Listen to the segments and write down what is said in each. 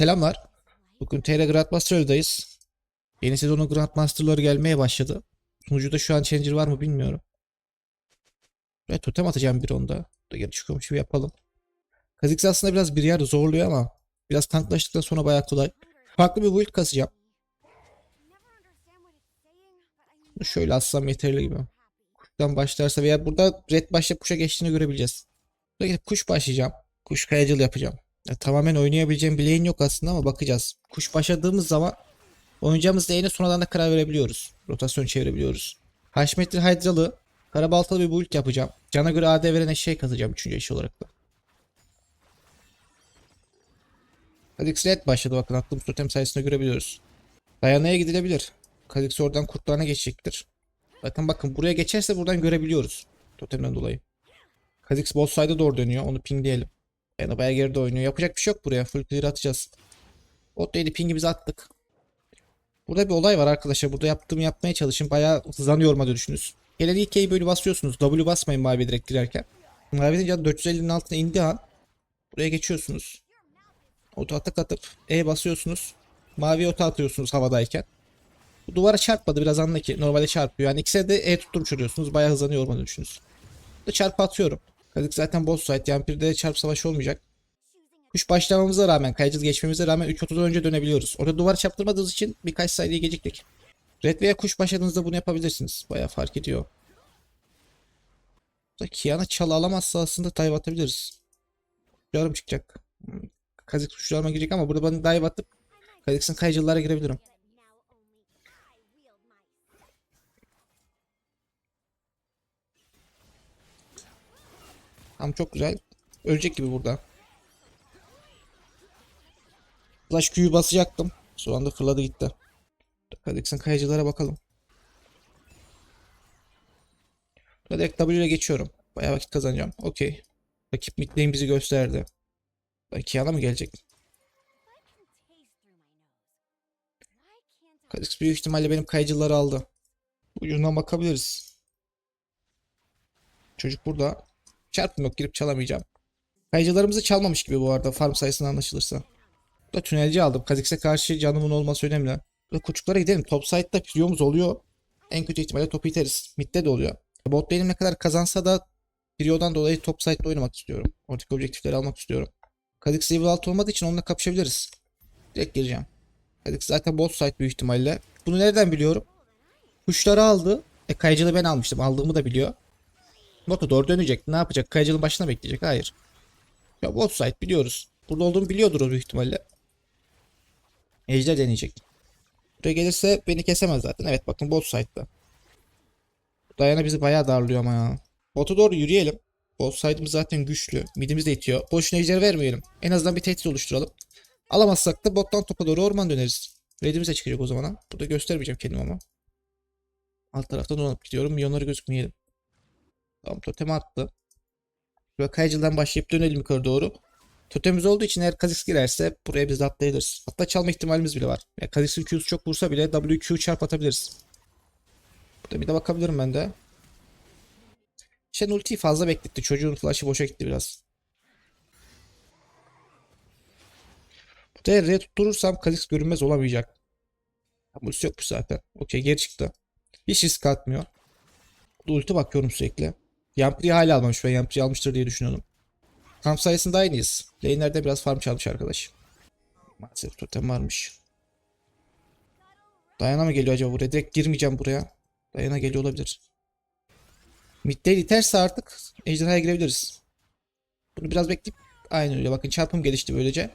Selamlar. Bugün TR Grandmaster'dayız. Yeni sezonun Grandmaster'ları gelmeye başladı. Sunucuda şu an Challenger var mı bilmiyorum. Ve totem atacağım bir onda. Da geri çıkıyormuş gibi yapalım. Kha'Zix aslında biraz bir yer zorluyor ama biraz tanklaştıktan sonra bayağı kolay. Farklı bir build kasacağım. Şöyle atsam yeterli gibi. Kuştan başlarsa veya burada red başlayıp kuşa geçtiğini görebileceğiz. Gidip kuş başlayacağım. Kuş kayacıl yapacağım. Ya, tamamen oynayabileceğim lane yok aslında ama bakacağız. Kuş başladığımız zaman oynayacağımız lane'e sonradan da karar verebiliyoruz. Rotasyon çevirebiliyoruz. Haşmetli Hydra'lı karabaltalı bir build yapacağım. Cana göre AD veren eşeği katacağım 3. eşi olarak da. Kha'Zix red başladı bakın attığımız totem sayesinde görebiliyoruz. Dayanaya gidilebilir. Kha'Zix oradan kurtlarına geçecektir. Bakın bakın buraya geçerse buradan görebiliyoruz. Totemden dolayı. Kha'Zix bot side'a doğru dönüyor. Onu pingleyelim. Yani bayağı geride oynuyor. Yapacak bir şey yok buraya. Full clear atacağız. Bot lane'i pingimizi attık. Burada bir olay var arkadaşlar. Burada yaptığımı yapmaya çalışın. Bayağı hızlanıyor mu düşünüz. Gelen ilk E'yi böyle basıyorsunuz. W basmayın mavi direkt girerken. Mavinin canı 450'nin altına indiği an buraya geçiyorsunuz. Oto atak atıp E basıyorsunuz. Mavi oto atıyorsunuz havadayken. Bu duvara çarpmadı biraz anla ki. Normalde çarpıyor. Yani ikisine de E tutturmuş oluyorsunuz. Bayağı hızlanıyor mu düşünüz. Burada çarpı atıyorum. Kadık zaten boss site. Yani bir de çarp savaşı olmayacak. Kuş başlamamıza rağmen, kayıcız geçmemize rağmen 3.30'dan önce dönebiliyoruz. Orada duvar çarptırmadığınız için birkaç saniye geciktik. Red veya kuş başladığınızda bunu yapabilirsiniz. Bayağı fark ediyor. Burada Kiana çalı alamazsa aslında dive atabiliriz. Yarım çıkacak. Hmm, Kazik kuşlarıma girecek ama burada ben dive atıp Kazik'sin kayıcılara girebilirim. Tamam çok güzel. Ölecek gibi burada. Flash Q'yu basacaktım. Şu anda fırladı gitti. Hadi sen kayıcılara bakalım. Burada direkt ile geçiyorum. Bayağı vakit kazanacağım. Okey. Rakip mid lane bizi gösterdi. Kiana mı gelecek? Kha'Zix büyük ihtimalle benim kayıcıları aldı. Ucundan bakabiliriz. Çocuk burada. Çarpım yok girip çalamayacağım. Kayıcılarımızı çalmamış gibi bu arada farm sayısını anlaşılırsa. Burada tünelci aldım. Kha'Zix'e karşı canımın olması önemli. Burada kuçuklara gidelim. Top side'da priyomuz oluyor. En kötü ihtimalle topu iteriz. Mid'de de oluyor. Bot lane'im ne kadar kazansa da Prio'dan dolayı top side'da oynamak istiyorum. Oradaki objektifleri almak istiyorum. Kha'Zix level 6 olmadığı için onunla kapışabiliriz. Direkt gireceğim. Kha'Zix zaten bot side büyük ihtimalle. Bunu nereden biliyorum? Kuşları aldı. E kayıcılı ben almıştım. Aldığımı da biliyor. Bota doğru dönecek. Ne yapacak? Kayıcının başına bekleyecek. Hayır. Ya bot side biliyoruz. Burada olduğumu biliyordur o büyük ihtimalle. Ejder deneyecek. Buraya gelirse beni kesemez zaten. Evet bakın bot side'da. Dayana bizi bayağı darlıyor ama ya. Bota doğru yürüyelim. Bot side'ımız zaten güçlü. Midimiz de itiyor. Boşuna ejder vermeyelim. En azından bir tehdit oluşturalım. Alamazsak da bottan topa doğru orman döneriz. Redimiz de çıkacak o zaman. Burada göstermeyeceğim kendimi ama. Alt tarafta dolanıp gidiyorum. Milyonları gözükmeyelim. Tamam totem attı. Ve kayıcıdan başlayıp dönelim yukarı doğru. Totemimiz olduğu için eğer Kha'Zix girerse buraya biz de atlayabiliriz. Hatta çalma ihtimalimiz bile var. Yani Kha'Zix'in Q'su çok vursa bile WQ çarp atabiliriz. Burada bir de bakabilirim ben de. Shen ultiyi fazla bekletti. Çocuğun flash'ı boşa gitti biraz. Burada R tutturursam Kha'Zix görünmez olamayacak. Bu ultisi yokmuş zaten. Okey geri çıktı. Hiç risk atmıyor. Ulti bakıyorum sürekli. Yampri'yi hala almamış. Ben Yampri'yi almıştır diye düşünüyordum. Kamp sayesinde aynıyız. Lane'lerde biraz farm çalmış arkadaş. Maalesef totem varmış. Dayana mı geliyor acaba buraya? Direkt girmeyeceğim buraya. Dayana geliyor olabilir. Mid'de iterse artık ejderhaya girebiliriz. Bunu biraz bekleyip aynen öyle bakın çarpım gelişti böylece.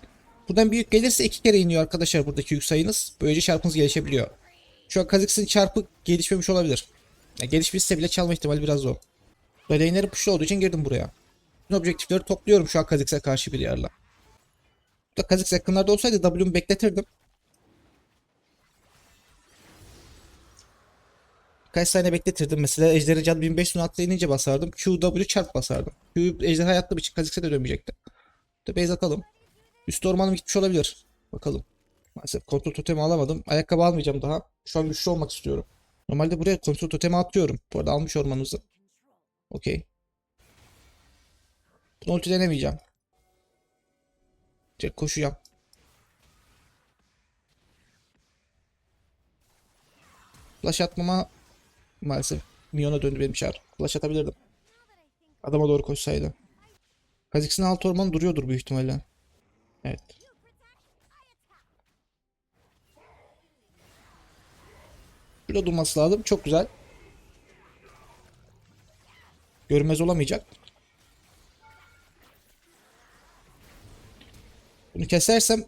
Buradan büyük gelirse iki kere iniyor arkadaşlar buradaki yük sayınız. Böylece çarpınız gelişebiliyor. Şu an Kha'Zix'in çarpı gelişmemiş olabilir. Ya gelişmişse bile çalma ihtimali biraz zor. Lane'lerin push'lu olduğu için girdim buraya. Bütün objektifleri topluyorum şu an Kha'Zix'e karşı bir yerle. Burada Kha'Zix yakınlarda olsaydı W'mu bekletirdim. Birkaç saniye bekletirdim. Mesela Ejder'e can 1500'ün atla inince basardım. Q, W çarp basardım. Q Ejder hayatta için Kha'Zix'e de dönmeyecekti. Burada base atalım. Üst ormanım gitmiş olabilir. Bakalım. Maalesef kontrol totemi alamadım. Ayakkabı almayacağım daha. Şu an güçlü olmak istiyorum. Normalde buraya kontrol totemi atıyorum. Bu arada almış ormanımızı. Okey. Bunu ulti denemeyeceğim. Direkt koşu yap. Flash atmama maalesef Mion'a döndü benim çağrı. Flash atabilirdim. Adama doğru koşsaydı. Kazix'in alt ormanı duruyordur büyük ihtimalle. Evet. Şurada durması lazım. Çok güzel. Görünmez olamayacak. Bunu kesersem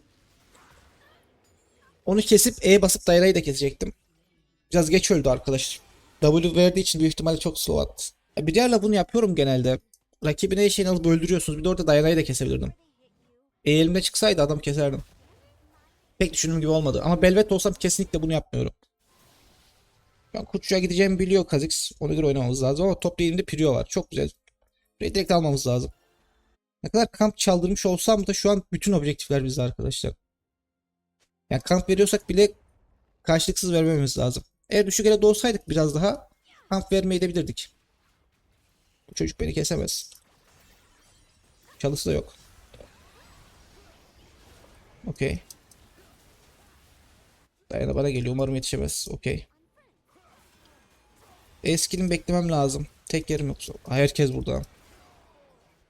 onu kesip E basıp dairayı da kesecektim. Biraz geç öldü arkadaş. W verdiği için büyük ihtimalle çok slow attı. Bir diğerle bunu yapıyorum genelde. Rakibine eşeğini alıp öldürüyorsunuz. Bir de orada dairayı da kesebilirdim. E elimde çıksaydı adam keserdim. Pek düşündüğüm gibi olmadı. Ama Belvet olsam kesinlikle bunu yapmıyorum. Ben Kutçu'ya gideceğimi biliyor Kha'Zix. Ona göre oynamamız lazım ama top elimde Prio var. Çok güzel. Burayı direkt almamız lazım. Ne kadar kamp çaldırmış olsam da şu an bütün objektifler bizde arkadaşlar. Yani kamp veriyorsak bile karşılıksız vermemiz lazım. Eğer düşük ele olsaydık biraz daha kamp vermeyi de bilirdik. Bu çocuk beni kesemez. Çalısı da yok. Okey. Dayana bana geliyor. Umarım yetişemez. Okey. Eskinin beklemem lazım. Tek yerim yoksa. Herkes burada.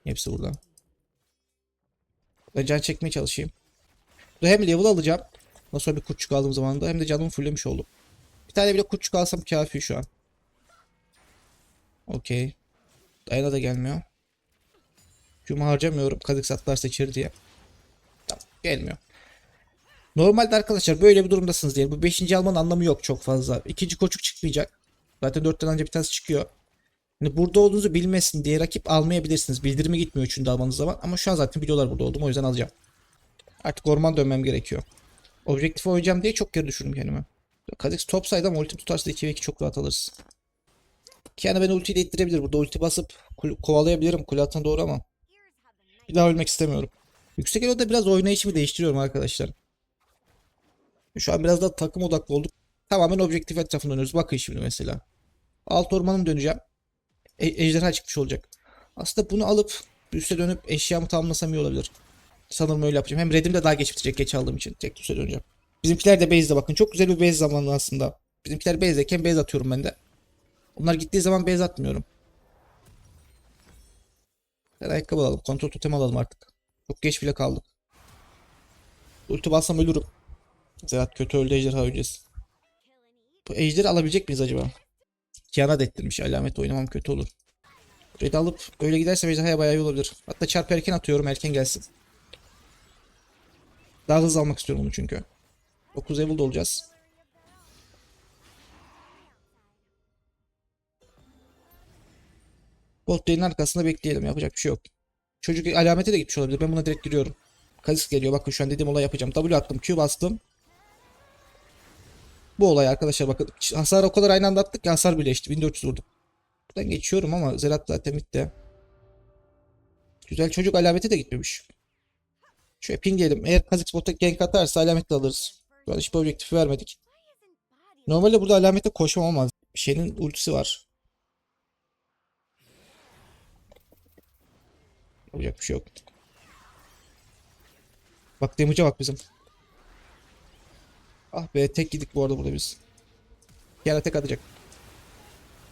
Hepsi burada. Ben can çekmeye çalışayım. Burada hem level alacağım. Sonra bir kurtçuk aldığım zaman da hem de canımı fulllemiş oldum. Bir tane bile kurtçuk alsam kafi şu an. Okey. Dayana da gelmiyor. Q'mu harcamıyorum. Kazık atlarsa içeri diye. Tamam. Gelmiyor. Normalde arkadaşlar böyle bir durumdasınız diye. Bu 5. almanın anlamı yok çok fazla. İkinci koçuk çıkmayacak. Zaten 4'ten önce bir tanesi çıkıyor. Hani burada olduğunuzu bilmesin diye rakip almayabilirsiniz. Bildirimi gitmiyor üçünü almanız zaman. Ama şu an zaten biliyorlar burada olduğumu o yüzden alacağım. Artık orman dönmem gerekiyor. Objektif oynayacağım diye çok geri düşürdüm kendimi. Kha'Zix top saydı ama ulti tutarsa 2 ve 2 çok rahat alırız. Yani ben ultiyi de ittirebilir. Burada ulti basıp kovalayabilirim kule altına doğru ama bir daha ölmek istemiyorum. Yüksek eloda biraz oynayışımı değiştiriyorum arkadaşlar. Şu an biraz daha takım odaklı olduk. Tamamen objektif etrafında dönüyoruz. Bakın şimdi mesela. Alt ormanım döneceğim. E- ejderha çıkmış olacak. Aslında bunu alıp üste dönüp eşyamı tamamlasam iyi olabilir. Sanırım öyle yapacağım. Hem redim de daha geç bitecek geç aldığım için. Tek üste döneceğim. Bizimkiler de base'de bakın. Çok güzel bir base zamanı aslında. Bizimkiler base'deyken base atıyorum ben de. Onlar gittiği zaman base atmıyorum. Ben ayakkabı alalım. Kontrol totem alalım artık. Çok geç bile kaldık. Ulti bassam ölürüm. Zerat kötü öldü ejderha öleceğiz. Bu ejderi alabilecek miyiz acaba? Da ettirmiş. Alamet oynamam kötü olur. Da alıp öyle giderse ejderhaya bayağı iyi olabilir. Hatta çarpı erken atıyorum. Erken gelsin. Daha hızlı almak istiyorum onu çünkü. 9 level'da olacağız. Lane'in arkasında bekleyelim. Yapacak bir şey yok. Çocuk alamete de gitmiş olabilir. Ben buna direkt giriyorum. Kazık geliyor. Bakın şu an dediğim olay yapacağım. W attım. Q bastım. Bu olay arkadaşlar bakın. Hasar o kadar aynı anda attık ki hasar birleşti. 1400 vurdum. Buradan geçiyorum ama Zerat zaten bitti. Güzel çocuk alamete de gitmemiş. Şöyle pingleyelim. Eğer Kazık bota gank atarsa alamet alırız. Şu an hiçbir objektifi vermedik. Normalde burada alamete koşmam ama şeyin ultisi var. Yapacak bir şey yok. Bak damage'a bak bizim. Ah be tek gidik bu arada burada biz. Ara tek atacak.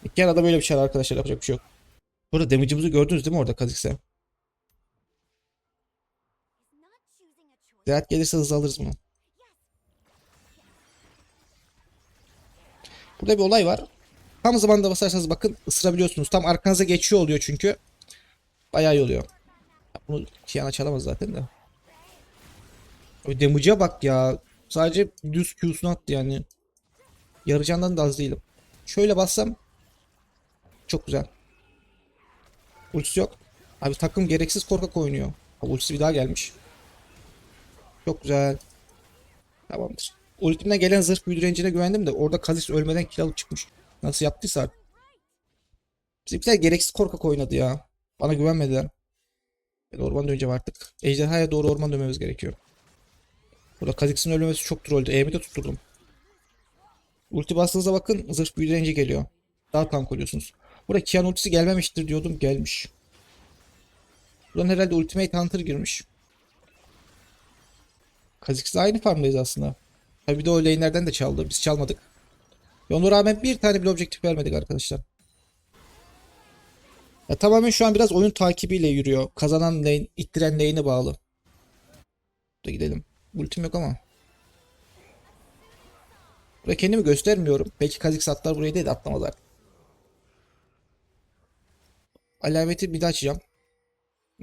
İki arada böyle bir şey var arkadaşlar yapacak bir şey yok. Burada damage'ımızı gördünüz değil mi orada Kha'Zix'e? Zeyat gelirse hızlı alırız bunu. Burada bir olay var. Tam zamanda basarsanız bakın ısırabiliyorsunuz. Tam arkanıza geçiyor oluyor çünkü. Bayağı iyi oluyor. Bunu Kiana çalamaz zaten de. O damage'a bak ya. Sadece düz Q'sunu attı yani. Yarıcandan da az değilim. Şöyle bassam. Çok güzel. Ultisi yok. Abi takım gereksiz korkak oynuyor. Abi ultisi bir daha gelmiş. Çok güzel. Tamamdır. Ultimden gelen zırh büyü direncine güvendim de orada Kha'Zix ölmeden kill alıp çıkmış. Nasıl yaptıysa. Bizimkiler gereksiz korkak oynadı ya. Bana güvenmediler. Ben orman döneceğim artık. Ejderhaya doğru orman dönmemiz gerekiyor. Burada Kha'Zix'in ölmemesi çok trolldu. E'mi de tutturdum. Ulti bastığınızda bakın zırh büyü direnci geliyor. Daha tank oluyorsunuz. Burada Kian ultisi gelmemiştir diyordum. Gelmiş. Buradan herhalde Ultimate Hunter girmiş. Kha'Zix'le aynı farmdayız aslında. Tabii bir de o lane'lerden de çaldı. Biz çalmadık. Ve ona rağmen bir tane bile objektif vermedik arkadaşlar. Ya tamamen şu an biraz oyun takibiyle yürüyor. Kazanan lane, ittiren lane'e bağlı. Da gidelim. Ultim yok ama. Buraya kendimi göstermiyorum. Belki Kha'Zix atlar buraya değil de atlamazlar. Alameti bir de açacağım.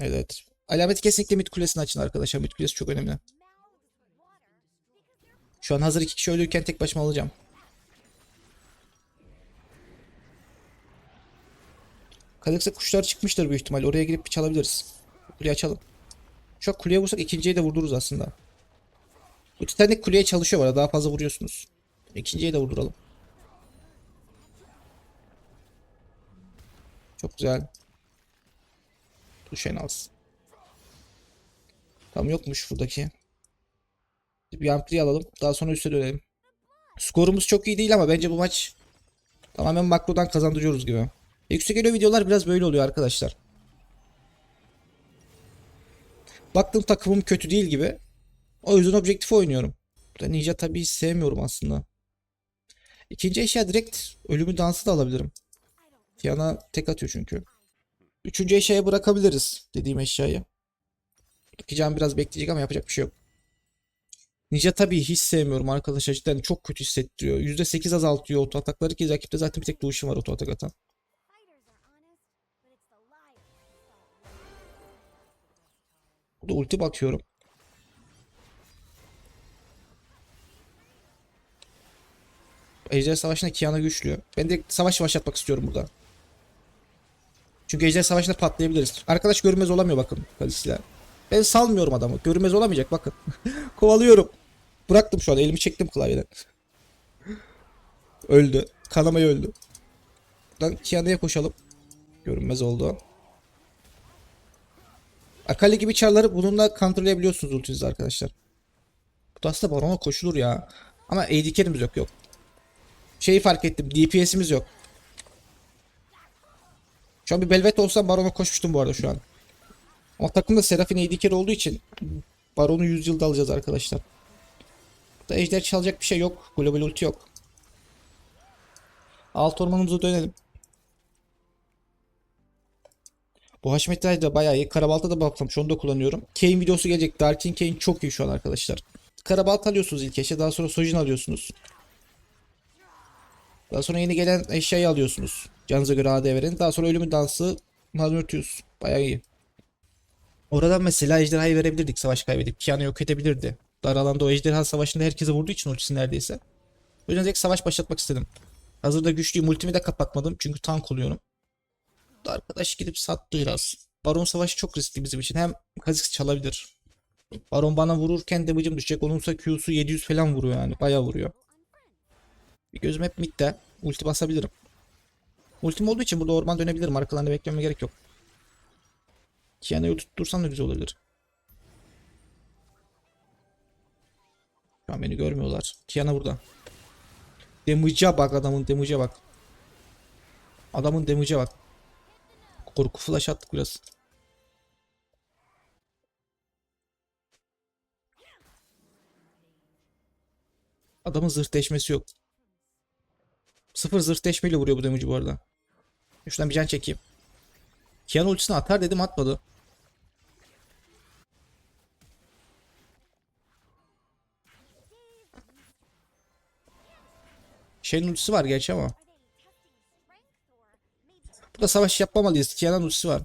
Evet. Alameti kesinlikle mid kulesini açın arkadaşlar. Mid kulesi çok önemli. Şu an hazır iki kişi ölürken tek başıma alacağım. Kha'Zix'e kuşlar çıkmıştır büyük ihtimal. Oraya girip bir çalabiliriz. Kuleyi açalım. Şu an kuleye vursak ikinciye de vurdururuz aslında. Bu Titanic kuleye çalışıyor arada. Daha fazla vuruyorsunuz. İkinciye de vurduralım. Çok güzel. Tuşen alsın. Tam yokmuş buradaki. Bir ampli alalım. Daha sonra üste dönelim. Skorumuz çok iyi değil ama bence bu maç tamamen makrodan kazandırıyoruz gibi. Yüksek elo videolar biraz böyle oluyor arkadaşlar. Baktım takımım kötü değil gibi. O yüzden objektif oynuyorum. Burada ninja tabii sevmiyorum aslında. İkinci eşya direkt ölümü dansı da alabilirim. Tiana tek atıyor çünkü. Üçüncü eşyaya bırakabiliriz dediğim eşyayı. İki biraz bekleyecek ama yapacak bir şey yok. Ninja tabii hiç sevmiyorum arkadaşlar. Cidden çok kötü hissettiriyor. %8 azaltıyor oto atakları ki rakipte zaten bir tek Lucian var oto atak atan. Burada ulti bakıyorum. Ejder Savaşı'nda Kiana güçlü. Ben direkt savaş başlatmak istiyorum burada. Çünkü Ejder Savaşı'nda patlayabiliriz. Arkadaş görünmez olamıyor bakın Kalisiler. Ben salmıyorum adamı. Görünmez olamayacak bakın. Kovalıyorum. Bıraktım şu an. Elimi çektim klavyeden. öldü. Kanamayı öldü. Buradan Kiana'ya koşalım. Görünmez oldu. Akali gibi çarları bununla kontrolleyebiliyorsunuz ultinizde arkadaşlar. Bu da aslında barona koşulur ya. Ama AD yok yok. Şeyi fark ettim. DPS'imiz yok. Şu an bir Belvet olsa Baron'a koşmuştum bu arada şu an. Ama takımda Serafin AD olduğu için Baron'u 100 yılda alacağız arkadaşlar. Burada ejder çalacak bir şey yok. Global ulti yok. Alt ormanımıza dönelim. Bu Haşmetler de bayağı iyi. Karabalta da bakmamış. Onu da kullanıyorum. Kane videosu gelecek. Darkin Kane çok iyi şu an arkadaşlar. Karabalta alıyorsunuz ilk eşya. Daha sonra Sojin alıyorsunuz. Daha sonra yeni gelen eşyayı alıyorsunuz. Canınıza göre AD verin. Daha sonra ölümün dansı Magnutius. Bayağı iyi. Oradan mesela ejderhayı verebilirdik savaş kaybedip. Kiana yok edebilirdi. Dar alanda o ejderha savaşında herkese vurduğu için ultisi neredeyse. O yüzden direkt savaş başlatmak istedim. Hazırda güçlüyüm. Ultimi de kapatmadım. Çünkü tank oluyorum. Da arkadaş gidip sattı biraz. Baron savaşı çok riskli bizim için. Hem Kha'Zix çalabilir. Baron bana vururken damage'ım düşecek. Onunsa Q'su 700 falan vuruyor yani. Bayağı vuruyor. Bir gözüm hep midde. Ulti basabilirim. Ultim olduğu için burada orman dönebilirim. Arkalarında beklememe gerek yok. Kiana'yı tuttursam da güzel olabilir. Şu an beni görmüyorlar. Kiana burada. Damage'a bak adamın damage'a bak. Adamın damage'a bak. Korku flash attık biraz. Adamın zırh deşmesi yok. Sıfır zırh deşmeyle vuruyor bu damage'i bu arada. Şuradan bir can çekeyim. Kian ultisini atar dedim atmadı. Şeyin ultisi var gerçi ama. Burada savaş yapmamalıyız. Kian'ın ultisi var.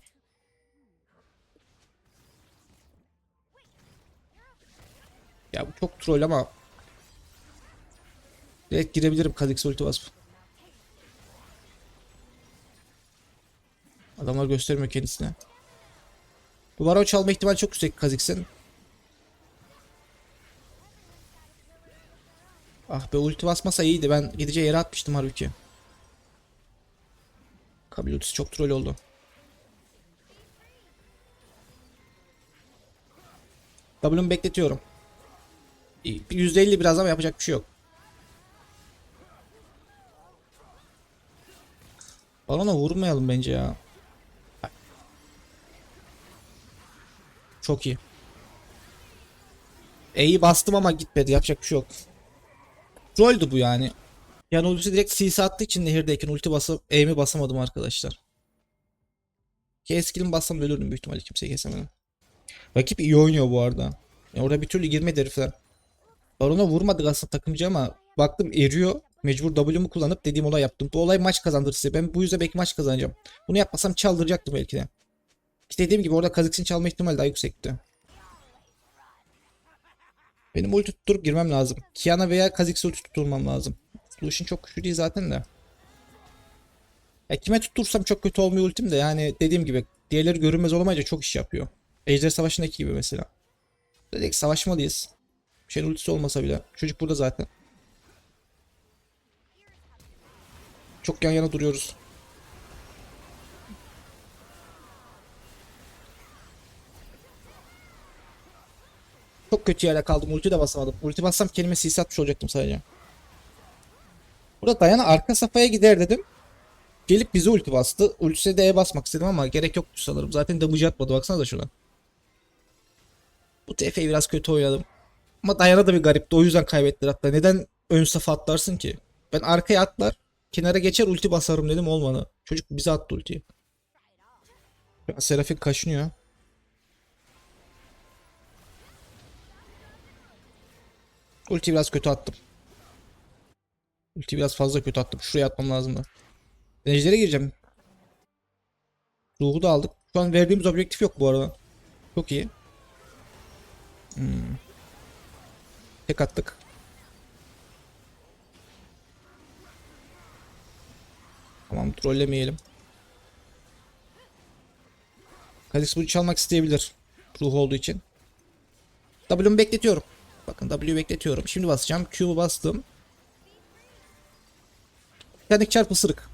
Ya bu çok troll ama. Direkt girebilirim Kha'Zix ulti basıp. Adamlar göstermiyor kendisine. Bu Baron çalma ihtimali çok yüksek Kha'Zix'in. Ah be ulti basmasa iyiydi. Ben gideceği yere atmıştım halbuki. Kabil ultisi çok troll oldu. W'mu bekletiyorum. İyi, %50 biraz ama yapacak bir şey yok. Balona vurmayalım bence ya. Çok iyi. E'yi bastım ama gitmedi. Yapacak bir şey yok. Rolldü bu yani. Yani ulti direkt CC attığı için nehirdeyken ulti basıp aim'i basamadım arkadaşlar. Ki skill'imi bassam da ölürdüm büyük ihtimalle kimseyi kesemedim. Rakip iyi oynuyor bu arada. Ya orada bir türlü girmedi herifler. Baron'a vurmadık aslında takımcı ama baktım eriyor. Mecbur W'mu kullanıp dediğim olay yaptım. Bu olay maç kazandırır size. Ben bu yüzden belki maç kazanacağım. Bunu yapmasam çaldıracaktım belki de. İşte dediğim gibi orada Kha'Zix'in çalma ihtimali daha yüksekti. Benim ulti tutturup girmem lazım. Kiana veya Kha'Zix'e ulti tutturmam lazım. Lucian çok güçlü değil zaten de. Ya kime tuttursam çok kötü olmuyor ultim de yani dediğim gibi diğerleri görünmez olamayınca çok iş yapıyor. Ejder Savaşı'ndaki gibi mesela. Dedik savaşmalıyız. Şeyin ultisi olmasa bile. Çocuk burada zaten. Çok yan yana duruyoruz. Çok kötü yerde kaldım. Ulti de basamadım. Ulti bassam kelime atmış olacaktım sadece. Burada Dayana arka safhaya gider dedim. Gelip bize ulti bastı. Ultisine de E basmak istedim ama gerek yoktu sanırım. Zaten damage atmadı. Baksana da şuna. Bu TF'yi biraz kötü oynadım. Ama Dayana da bir garipti. O yüzden kaybettiler hatta. Neden ön safa atlarsın ki? Ben arkaya atlar. Kenara geçer ulti basarım dedim olmadı. Çocuk bize attı ultiyi. Ya Serafin kaşınıyor. Ulti biraz kötü attım. Ulti biraz fazla kötü attım. Şuraya atmam lazımdı. Ben ejdere gireceğim. Ruhu da aldık. Şu an verdiğimiz objektif yok bu arada. Çok iyi. Hmm. Tek attık. Tamam trollemeyelim. Kalix bunu çalmak isteyebilir. Ruh olduğu için. W'mu bekletiyorum. Bakın W'yu bekletiyorum. Şimdi basacağım. Q'yu bastım. Titanic çarpı ısırık.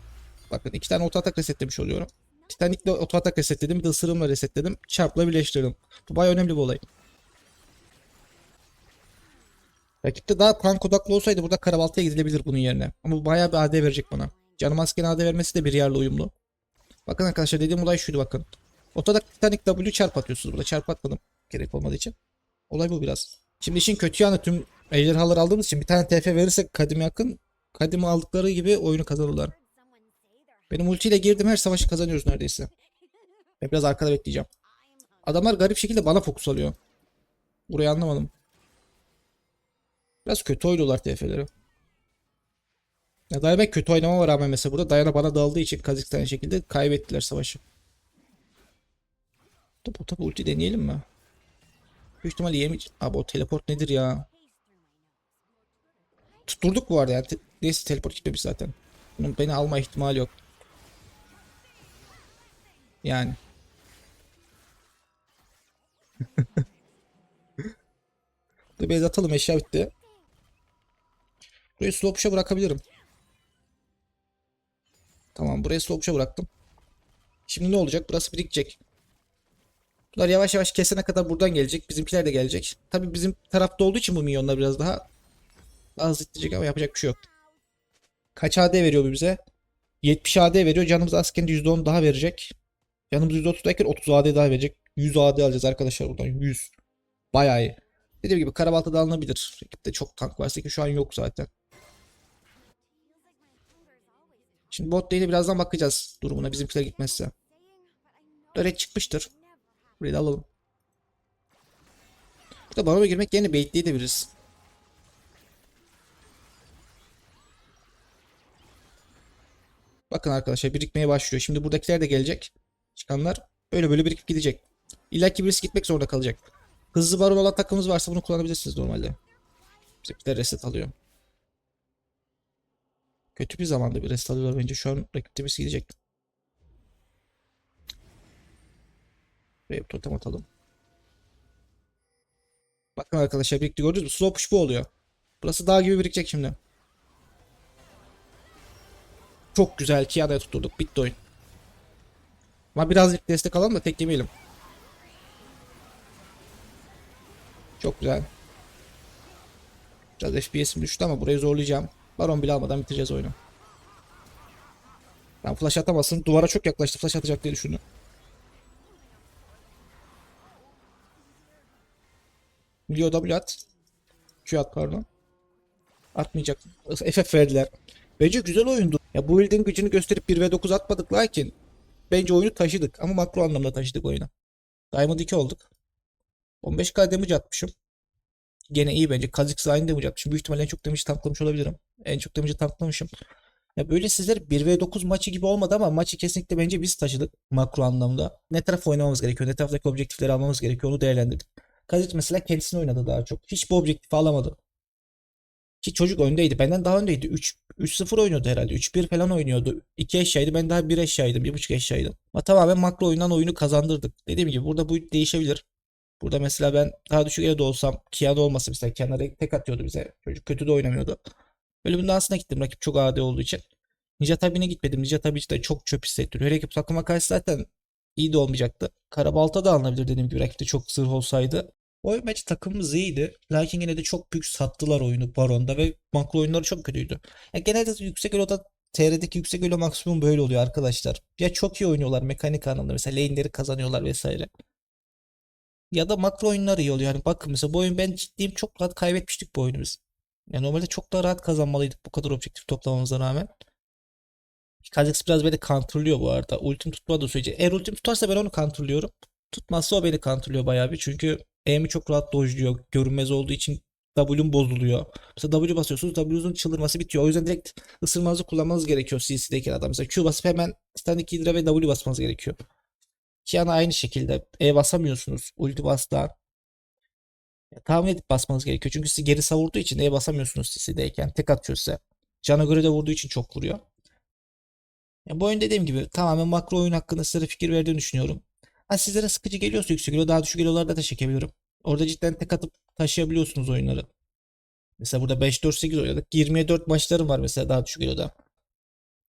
Bakın iki tane auto atak resetlemiş oluyorum. Titanic'le auto atak resetledim. Bir de ısırığımla resetledim. Çarpla birleştirdim. Bu bayağı önemli bir olay. Rakipte daha tank odaklı olsaydı burada karabaltaya gidilebilir bunun yerine. Ama bu bayağı bir AD verecek bana. Canım asken AD vermesi de bir yerle uyumlu. Bakın arkadaşlar dediğim olay şuydu bakın. Otodak Titanic W çarp atıyorsunuz burada. Çarp atmadım. Gerek olmadığı için. Olay bu biraz. Şimdi işin kötü yanı tüm ejderhaları aldığımız için bir tane TF verirsek kadime yakın. Kadimi aldıkları gibi oyunu kazanırlar. Benim ultiyle girdim her savaşı kazanıyoruz neredeyse. Ben biraz arkada bekleyeceğim. Adamlar garip şekilde bana fokus alıyor. Burayı anlamadım. Biraz kötü oynuyorlar TF'leri. Ya Dayana kötü oynamama rağmen mesela burada Dayana bana daldığı için aynı şekilde kaybettiler savaşı. Topu topu ulti deneyelim mi? Büyük ihtimalle yemeyeceğim. Abi o teleport nedir ya? Tutturduk bu arada yani. Te- Neyse teleport gitmemiş zaten. Bunun beni alma ihtimali yok. Yani. Dur base atalım eşya bitti. Burayı slow bırakabilirim. Tamam burayı slow bıraktım. Şimdi ne olacak? Burası birikecek. Bunlar yavaş yavaş kesene kadar buradan gelecek. Bizimkiler de gelecek. Tabii bizim tarafta olduğu için bu minyonlar biraz daha daha hızlı gidecek ama yapacak bir şey yok. Kaç AD veriyor bize? 70 AD veriyor. Canımız askerin %10 daha verecek. Canımız %30'dayken 30 AD daha verecek. 100 AD alacağız arkadaşlar buradan. 100. Bayağı iyi. Dediğim gibi Karabalta da alınabilir. Rakipte çok tank varsa ki şu an yok zaten. Şimdi bot lane'e birazdan bakacağız durumuna bizimkiler gitmezse. Red çıkmıştır. Burayı da alalım. Burada barona girmek yerine baitleyebiliriz. Bakın arkadaşlar birikmeye başlıyor. Şimdi buradakiler de gelecek. Çıkanlar böyle böyle birikip gidecek. İlla ki birisi gitmek zorunda kalacak. Hızlı baron olan takımımız varsa bunu kullanabilirsiniz normalde. Bizimkiler reset alıyor. Kötü bir zamanda bir reset alıyorlar bence. Şu an birisi gidecek. Buraya bir totem atalım. Bakın arkadaşlar birikti gördünüz mü? Slow push bu oluyor. Burası dağ gibi birikecek şimdi. Çok güzel. Kia'da tutturduk. Bitti oyun. Ama birazcık destek alalım da teklemeyelim. Çok güzel. Biraz FPS'im düştü ama burayı zorlayacağım. Baron bile almadan bitireceğiz oyunu. Ben flash atamasın. Duvara çok yaklaştı. Flash atacak diye düşündüm. Milio W at. Q at pardon. Atmayacak. FF verdiler. Bence güzel oyundu. Ya bu build'in gücünü gösterip 1v9 atmadık lakin bence oyunu taşıdık ama makro anlamda taşıdık oyunu. Diamond 2 olduk. 15k damage atmışım. Gene iyi bence. Kha'Zix aynı damage atmışım. Büyük ihtimalle en çok damage tanklamış olabilirim. En çok damage tanklamışım. Ya böyle sizler 1v9 maçı gibi olmadı ama maçı kesinlikle bence biz taşıdık makro anlamda. Ne taraf oynamamız gerekiyor, ne taraftaki objektifleri almamız gerekiyor onu değerlendirdik. Kha'Zix mesela kendisini oynadı daha çok. Hiç bu objektifi alamadı. Ki çocuk öndeydi. Benden daha öndeydi. 3 3-0 oynuyordu herhalde. 3-1 falan oynuyordu. 2 eşyaydı. Ben daha 1 eşyaydım. 1.5 eşyaydım. Ama tamamen makro oyundan oyunu kazandırdık. Dediğim gibi burada bu değişebilir. Burada mesela ben daha düşük elde olsam Kia'da olmasa mesela kenara tek atıyordu bize. Çocuk kötü de oynamıyordu. Bölümün aslında gittim. Rakip çok adi olduğu için. Ninja Tabi'ne gitmedim. Ninja Tabi de çok çöp hissettiriyor. Ki takıma karşı zaten iyi de olmayacaktı. Karabalta da alınabilir dediğim gibi. Rakipte çok zırh olsaydı. O maç takımımız iyiydi. Lakin yine de çok büyük sattılar oyunu Baron'da ve makro oyunları çok kötüydü. Ya genelde yüksek elo'da TR'deki yüksek elo maksimum böyle oluyor arkadaşlar. Ya çok iyi oynuyorlar mekanik anlamda mesela lane'leri kazanıyorlar vesaire. Ya da makro oyunlar iyi oluyor. Yani bakın mesela bu oyun ben ciddiyim çok rahat kaybetmiştik bu oyunu biz. Yani normalde çok daha rahat kazanmalıydık bu kadar objektif toplamamıza rağmen. Kha'Zix biraz beni kontrolüyor bu arada. Ultim tutmadığı sürece. Eğer ultim tutarsa ben onu kontrolüyorum. Tutmazsa o beni kontrolüyor bayağı bir. Çünkü E'mi çok rahat dojluyor. Görünmez olduğu için W'm bozuluyor. Mesela W basıyorsunuz W'nuzun çıldırması bitiyor. O yüzden direkt ısırmanızı kullanmanız gerekiyor CC'deki adam. Mesela Q basıp hemen standing Hydra ve W basmanız gerekiyor. Kiana aynı şekilde. E basamıyorsunuz. Ulti bastığa. Tahmin edip basmanız gerekiyor. Çünkü sizi geri savurduğu için E basamıyorsunuz CC'deyken. Tek atıyor size. Cana göre de vurduğu için çok vuruyor. Ya bu oyun dediğim gibi tamamen makro oyun hakkında size fikir verdiğini düşünüyorum. Ha sizlere sıkıcı geliyorsa yüksek elo daha düşük elolarda da çekebilirim. Orada cidden tek atıp taşıyabiliyorsunuz oyunları. Mesela burada 5-4-8 oynadık. 24 maçlarım var mesela daha düşük eloda.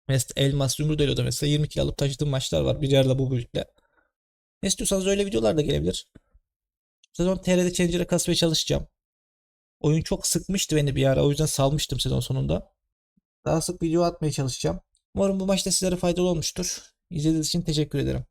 Mesela Elmas Zümrüt eloda mesela 20 kilo alıp taşıdığım maçlar var. Bir yerde bu büyükle. Ne istiyorsanız öyle videolar da gelebilir. Sezon TR'de Challenger'a kasmaya çalışacağım. Oyun çok sıkmıştı beni bir ara. O yüzden salmıştım sezon sonunda. Daha sık video atmaya çalışacağım. Umarım bu maçta sizlere faydalı olmuştur. İzlediğiniz için teşekkür ederim.